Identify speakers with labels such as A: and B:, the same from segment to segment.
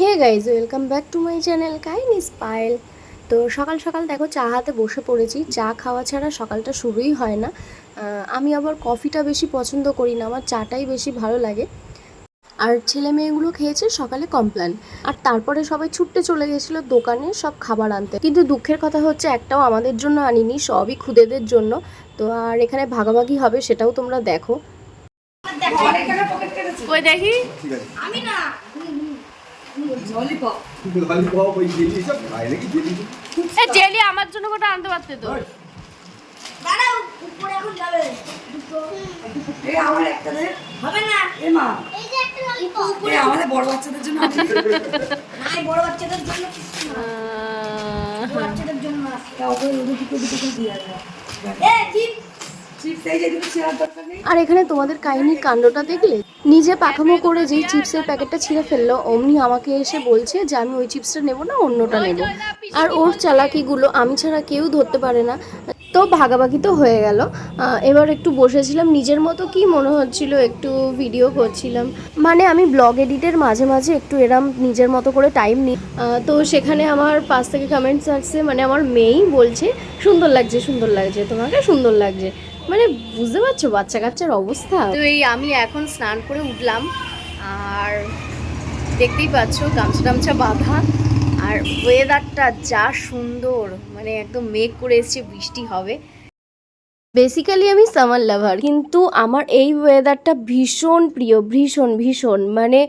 A: Hey guys welcome back to my channel কাইন স্পাইল তো সকাল সকাল দেখো চা হাতে বসে পড়েছি। চা খাওয়া ছাড়া সকালটা শুরুই হয় না। আমি আবার কফিটা বেশি পছন্দ করি না আমার চাটাই বেশি ভালো লাগে। আর ছেলে মেয়েগুলো খেয়েছে সকালে কমপ্ল্যান আর তারপরে সবাই ছুটতে চলে গেছিল দোকানে সব খাবার আনতে। কিন্তু দুঃখের কথা হচ্ছে একটাও আমাদের জন্য আনিনি সবই খুদেদের জন্য। তো আর এখানে ভাগাভাগি হবে সেটাও তোমরা দেখো।
B: দেখি?
C: আমি না।
D: ললিপপ ওই জেলি সব খায় নাকি জেলি
B: এ জেলি আমার জন্য কোটা আনতে পারতে তো।
C: দাঁড়াও উপরে এখন যাবে।
E: এই আমার একটা দে।
C: হবে না।
E: এ মা।
C: এই যে একটা ললিপপ
E: এই আমাদের বড় বাচ্চাদের জন্য
C: নাই বড় বাচ্চাদের জন্য কিছু না। বড় বাচ্চাদের জন্য আছে।
E: ওকে দুটো দুটো দিয়ে আসবে
C: এ ঠিক
A: আর এখানে তোমাদের কাহিনীর কাণ্ডটা দেখলে? নিজে পাখামো করে যেই চিপসের প্যাকেটটা ছিঁড়ে ফেলল, অমনি আমাকে এসে বলছে যে আমি ওই চিপসটা নেব না, অন্যটা নেব। আর ওর চালাকিগুলো আমি ছাড়া কেউ ধরতে পারে না। তো ভাগাভাগি তো হয়ে গেল। এবার একটু বসেছিলাম, নিজের মতো কি মনে হচ্ছিল একটু ভিডিও করছিলাম। মানে আমি ব্লগ এডিটের মাঝে মাঝে একটু এরম নিজের মতো করে টাইম নিই তো সেখানে আমার পাশ থেকে কমেন্টস আসছে মানে আমার মেয়েই বলছে, সুন্দর লাগছে সুন্দর লাগছে তোমাকে, সুন্দর লাগছে। মানে বুঝতে পারছ বাচ্চা কাচ্চার অবস্থা? তো এই আমি এখন স্নান করে উঠলাম, আর দেখতেই পাচ্ছো গামছা টামছা বাঁধা, আর ওয়েদারটা যা সুন্দর মানে একদম মেঘ করে এসছে, বৃষ্টি হবে। বেসিক্যালি আমি সামার লাভার কিন্তু আমার এই ওয়েদারটা ভীষণ প্রিয় ভীষণ ভীষণ। মানে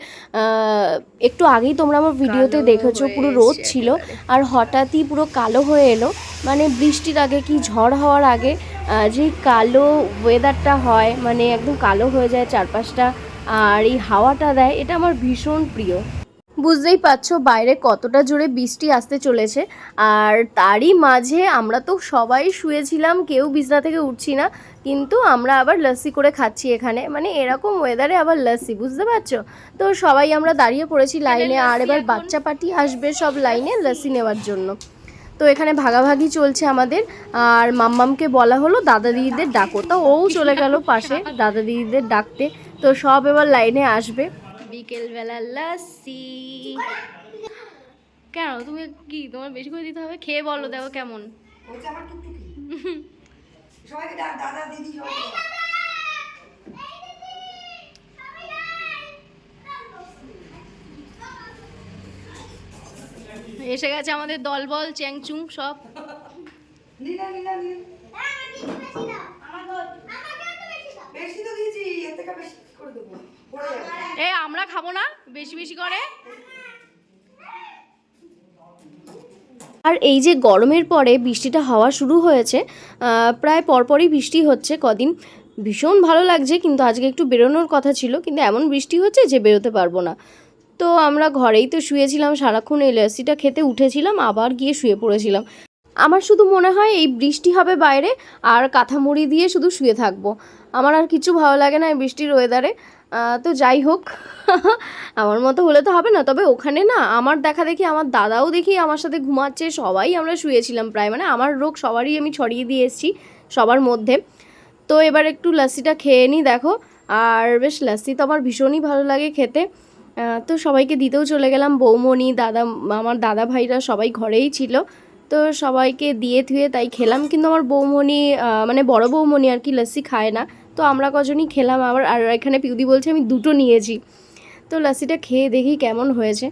A: একটু আগেই তোমরা আমার ভিডিওতে দেখেছ পুরো রোদ ছিল আর হঠাৎই পুরো কালো হয়ে এলো। মানে বৃষ্টির আগে কি ঝড় হওয়ার আগে যে কালো ওয়েদারটা হয় মানে একদম কালো হয়ে যায় চারপাশটা আর এই হাওয়াটা দেয় এটা আমার ভীষণ প্রিয়। বুঝতেই পারছ, বাইরে কতটা জোরে বৃষ্টি আসতে চলেছে। আর তারই মাঝে আমরা তো সবাই শুয়েছিলাম, কেউ বিছনা থেকে উঠছি না, কিন্তু আমরা আবার লস্যি করে খাচ্ছি এখানে। মানে এরকম ওয়েদারে আবার লস্যি, বুঝতে পারছ? তো সবাই আমরা দাঁড়িয়ে পড়েছি লাইনে আর এবার বাচ্চা পার্টি আসবে সব লাইনে লস্যি নেওয়ার জন্য। তো এখানে ভাগাভাগি চলছে আমাদের, আর মাম্মামকে বলা হলো দাদা দিদিদের ডাকো। তো ও চলে গেল পাশে দাদা দিদিদের ডাকতে। তো সব এবার লাইনে আসবে। বিকেলবেলা লাসি। কেন? তুমি কি তোমার বেশি করে দিতে হবে? খেয়ে বলো দেখো কেমন।
B: এসে গেছে আমাদের দলবল চ্যাংচুং সব।
E: নীলা নীলা নীলা বেশি তো দিয়েছি এর থেকে বেশি করে দেবো পড়ে যাবে
B: এ আমরা খাব না, বেশি বেশি করে।
A: আর এই যে গরমের পরে বৃষ্টিটা হওয়া শুরু হয়েছে প্রায় পরপরই বৃষ্টি হচ্ছে কদিন। ভীষণ ভালো লাগছে, কিন্তু আজকে একটু বেরোনোর কথা ছিল, কিন্তু এমন বৃষ্টি হচ্ছে যে বেরোতে পারব না। তো আমরা ঘরেই তো শুয়েছিলাম, সারাক্ষণ এই লস্যিটা খেতে উঠেছিলাম, আবার গিয়ে শুয়ে পড়েছিলাম। আমার শুধু মনে হয় এই বৃষ্টি হবে বাইরে আর কাঁথা মুড়ি দিয়ে শুধু শুয়ে থাকব। আমার আর কিছু ভালো লাগে না এই বৃষ্টির ওয়েদারে তো যাই হোক, আমার মতো হলে তো হবে না। তবে ওখানে না আমার দেখা দেখি, আমার দাদাও দেখি আমার সাথে ঘুমাচ্ছে। সবাই আমরা শুয়েছিলাম প্রায়। মানে আমার রোগ সবারই আমি ছড়িয়ে দিয়ে এসেছি সবার মধ্যে। তো এবার একটু লাস্সিটা খেয়ে নিই দেখো। আর বেশ লাস্সি তো আমার ভীষণই ভালো লাগে খেতে। তো সবাইকে দিতেও চলে গেলাম। বৌমণি, দাদা, আমার দাদা ভাইরা সবাই ঘরেই ছিল। তো সবাইকে দিয়ে থুয়ে তাই খেলাম। কিন্তু আমার বৌমণি মানে বড় বৌমণি আর কি লস্যি খায় না। তো আমরা কজনই খেলাম আবার। আর এখানে পিউদি বলছে, আমি দুটো নিয়েছি। তো লস্যিটা খেয়ে দেখি কেমন হয়েছে।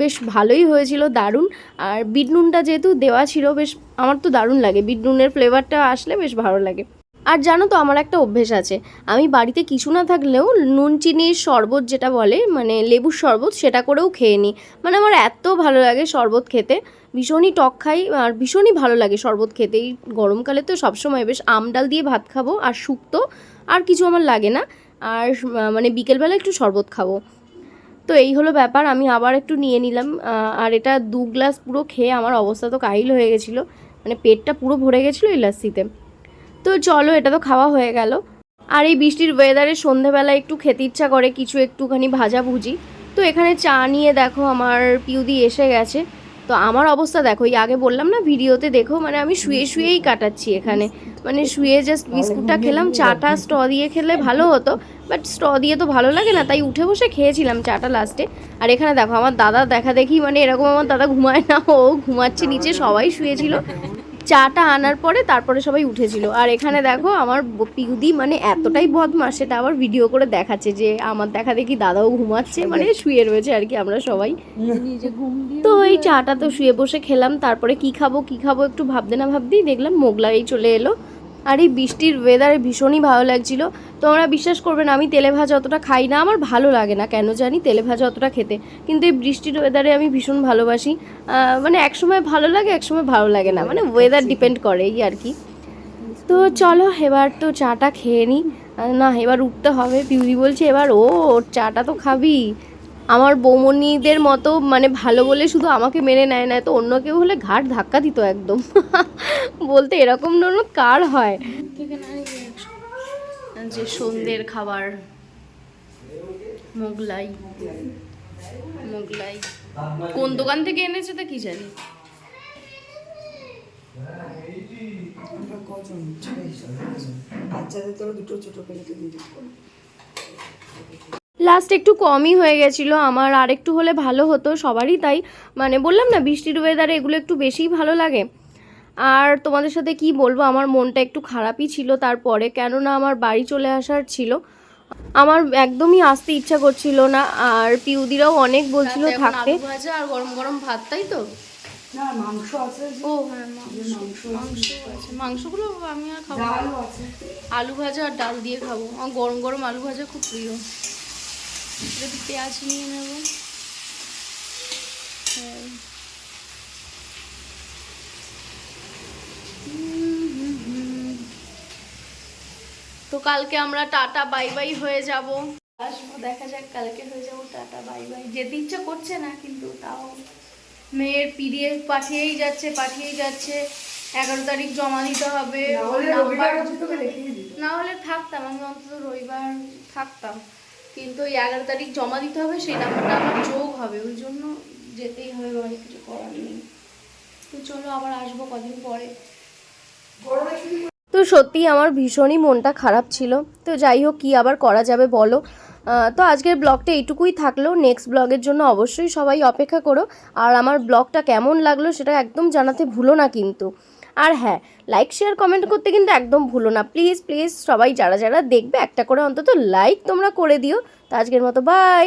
A: বেশ ভালোই হয়েছিল, দারুণ। আর বিট নুনটা যেহেতু দেওয়া ছিল, বেশ আমার তো দারুণ লাগে। বিট নুনের ফ্লেভারটা আসলে বেশ ভালো লাগে। আর জানো তো, আমার একটা অভ্যেস আছে। আমি বাড়িতে কিছু না থাকলেও নুন চিনির শরবত যেটা বলে মানে লেবুর শরবত, সেটা করেও খেয়ে নিই। মানে আমার এত ভালো লাগে শরবত খেতে। ভীষণই টক খাই, আর ভীষণই ভালো লাগে শরবত খেতে। এই গরমকালে তো সবসময় বেশ আম ডাল দিয়ে ভাত খাব, আর শুক্তো, আর কিছু আমার লাগে না। আর মানে বিকেলবেলা একটু শরবত খাব। তো এই হলো ব্যাপার, আমি আবার একটু নিয়ে নিলাম। আর এটা দু গ্লাস পুরো খেয়ে আমার অবস্থা তো কাহিল হয়ে গেছিল। মানে পেটটা পুরো ভরে গেছিল এই লাস্সিতে। তো চলো, এটা তো খাওয়া হয়ে গেল। আর এই বৃষ্টির ওয়েদারে সন্ধেবেলা একটু খেতে ইচ্ছা করে, কিছু একটুখানি ভাজা ভুজি। তো এখানে চা নিয়ে দেখো, আমার পিউদি এসে গেছে। তো আমার অবস্থা দেখো, এই আগে বললাম না, ভিডিওতে দেখো মানে আমি শুয়ে শুয়েই কাটাচ্ছি এখানে। মানে শুয়ে জাস্ট বিস্কুটটা খেলাম, চাটা স্ট দিয়ে খেলে ভালো হতো বাট স্ট দিয়ে তো ভালো লাগে না, তাই উঠে বসে খেয়েছিলাম চাটা লাস্টে আর এখানে দেখো, আমার দাদা দেখা দেখি মানে এরকম আমার দাদা ঘুমায় না, ও ঘুমাচ্ছে নিচে, সবাই শুয়েছিল। চাটা আনার পরে তারপরে সবাই উঠেছিল। আর এখানে দেখো আমার পিউদি মানে এতটাই বদমাস, সেটা আবার ভিডিও করে দেখাচ্ছে যে আমার দেখা দেখি দাদাও ঘুমাচ্ছে মানে শুয়ে রয়েছে আর কি আমরা সবাই। তো এই চাটা তো শুয়ে বসে খেলাম, তারপরে কি খাব কি খাব একটু ভাবতে না ভাবতেই দেখলাম মোগলাই চলে এলো। আর এই বৃষ্টির ওয়েদারে ভীষণই ভালো লাগছিল। তোমরা বিশ্বাস করবে না, আমি তেলে ভাজা অতটা খাই না, আমার ভালো লাগে না, কেন জানি তেলে ভাজা অতটা খেতে। কিন্তু এই বৃষ্টির ওয়েদারে আমি ভীষণ ভালোবাসি। মানে একসময় ভালো লাগে, একসময় ভালো লাগে না মানে ওয়েদার ডিপেন্ড করে এই আর কি। তো চলো, এবার তো চাটা খেয়ে নিই না, এবার উঠতে হবে। পিউদি বলছে, এবার ও চাটা তো খাবি। আমার বৌমনিদের মতো মানে ভালো বলে শুধু আমাকে মেনে নেয় না তো অন্য কেউ হলে ঘাট ধাক্কা দিত একদম। বলতে এরকম ননদ কার হয়?
B: যে সন্ধ্যের খাবার মোগলাই মোগলাই। কোন দোকান থেকে এনেছে তা কি জানি?
E: দুটো ছোট
A: লাস্ট একটু কমই হয়ে গেছিল আমার আর একটু হলে ভালো হতো সবারই তাই। মানে বললাম না বৃষ্টির ওয়েদারে এগুলো একটু বেশিই ভালো লাগে। আর তোমাদের সাথে কি বলব? আমার মনটা একটু খারাপই ছিল তারপরে কেননা আমার বাড়ি চলে আসার ছিল। আমার একদমই আসতে ইচ্ছা করছিল না আর পিউদিরাও অনেক বলছিল থাকতে।
B: ভাজা আর গরম গরম ভাত তাই তো?
E: মাংস
B: ও হ্যাঁ মাংস। মাংস মাংসগুলো আমি আর খাব আলু ভাজা আর ডাল দিয়ে খাব। আমার গরম গরম আলু ভাজা খুব প্রিয়। একটু পেঁয়াজ নিয়ে নেব। হ্যাঁ। কালকে আমরা টাটা বাই বাই হয়ে যাব। আসব দেখা যাক কালকে হয়ে যাব টাটা বাই বাই। যেতে ইচ্ছা করছে না কিন্তু তাও মেয়ের পিডিএফ পাঠিয়েই যাচ্ছে পাঠিয়েই যাচ্ছে। এগারো তারিখ জমা দিতে হবে না হলে থাকতাম আমি অন্তত রবিবার থাকতাম। কিন্তু ওই এগারো তারিখ জমা দিতে হবে সেই নাম্বারটা আমার যোগ হবে ওই জন্য যেতেই হবে অনেক কিছু করার নেই। তো চলো আবার আসব কদিন পরে।
A: তো সত্যি আমার ভীষণই মনটা খারাপ ছিল। তো যাই হোক, কী আবার করা যাবে বলো? তো আজকের ব্লগটা এইটুকুই থাকল। নেক্সট ব্লগের জন্য অবশ্যই সবাই অপেক্ষা করো। আর আমার ব্লগটা কেমন লাগল সেটা একদম জানাতে ভুলো না কিন্তু। আর হ্যাঁ লাইক শেয়ার কমেন্ট করতে কিন্তু একদম ভুলো না। প্লিজ প্লিজ সবাই যারা যারা দেখবে, একটা করে অন্তত লাইক তোমরা করে দিও। তো আজকের মতো বাই